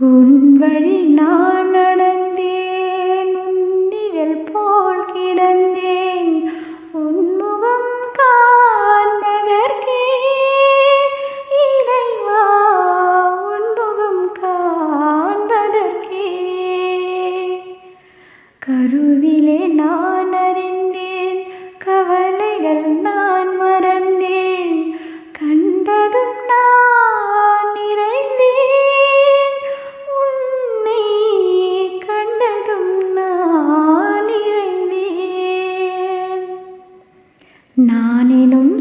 உன் வழி நான் நடந்தேன்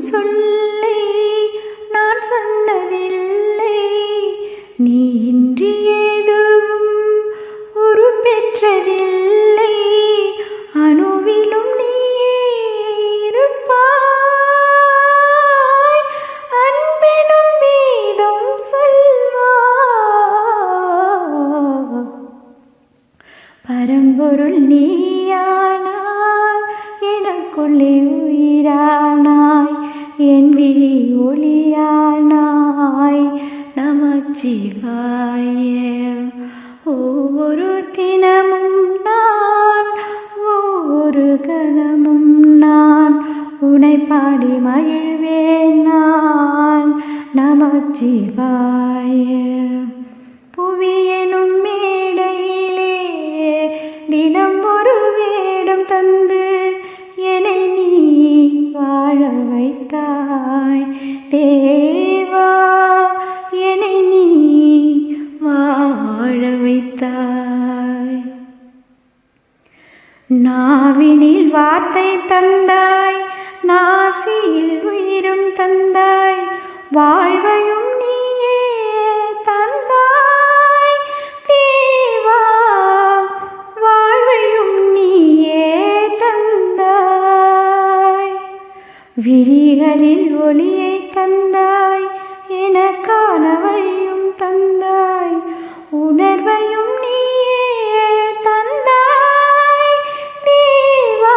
சொல்லை நான் சொன்னதில்லை. நீ இன்றி ஏதும் ஒரு பெற்றதில்லை அணுவிலும் நீயே இருப்பாய். அன்பெனும் வேதம் சொல்வாய். பரம்பொருள் எனக்குள்ளே உயிரா என் விழி ஒளியானாய் நமச்சிவாய. ஒவ்வொரு தினமும் நான் ஒவ்வொரு கணமும் நான் உனை பாடி மகிழ்வேன் நான் நமச்சிவாய. புவியனும் மே வைத்தாய் தேவா என்னை நீ வாழ வைத்தாய். நாவினில் வார்த்தை தந்தாய் நாசியில் உயிரும் தந்தாய். வாழ்வையும் விழிகளில் ஒளியை தந்தாய் எனக்கான வழியும் தந்தாய். உணர்வையும் நீயே தந்தாய். தேவா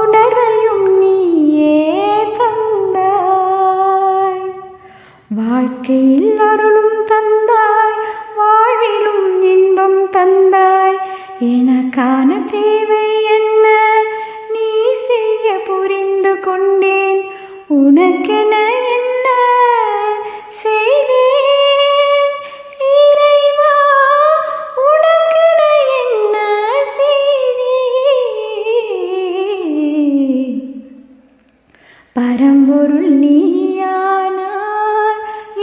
உணர்வையும் நீயே தந்தாய். வாழ்க்கையில் அருளும் தந்தாய் வாழ்விலும் இன்பம் தந்தாய் எனக்கான தேவை நீயானாய்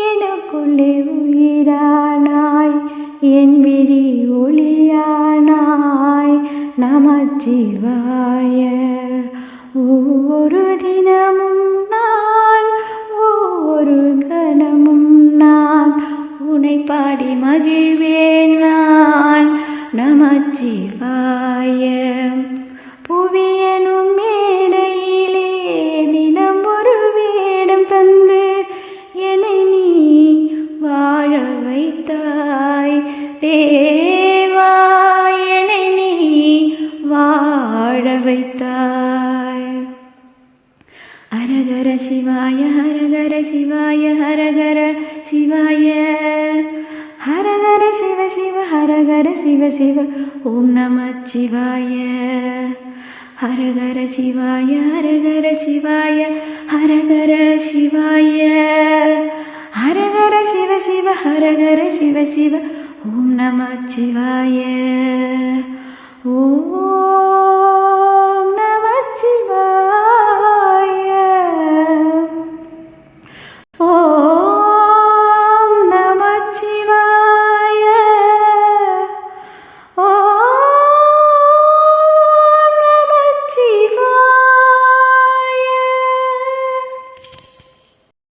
எனக்குள்ளே உயிரானாய் என் விழி ஒளியானாய் நமச்சிவாய. ஒவ்வொரு தினமும் நான் ஒவ்வொரு கணமும் நான் உனை பாடி மகிழ்வேன் நான் நமச்சிவாய வைத்தாய் தேவா என்னை நீ வாழ வைத்தாய் ஹரஹர சிவாய ஹரஹர சிவாய ஹரஹர சிவாய ஹரஹர சிவ சிவ ஹரஹர சிவ சிவ ஓம் நம சிவாய ஹரஹர சிவாய ஹரஹர சிவாய ஹரஹர சிவாய ஹரஹர சிவ சிவ ஹரஹர சிவ சிவ ॐ नमः शिवाय। ॐ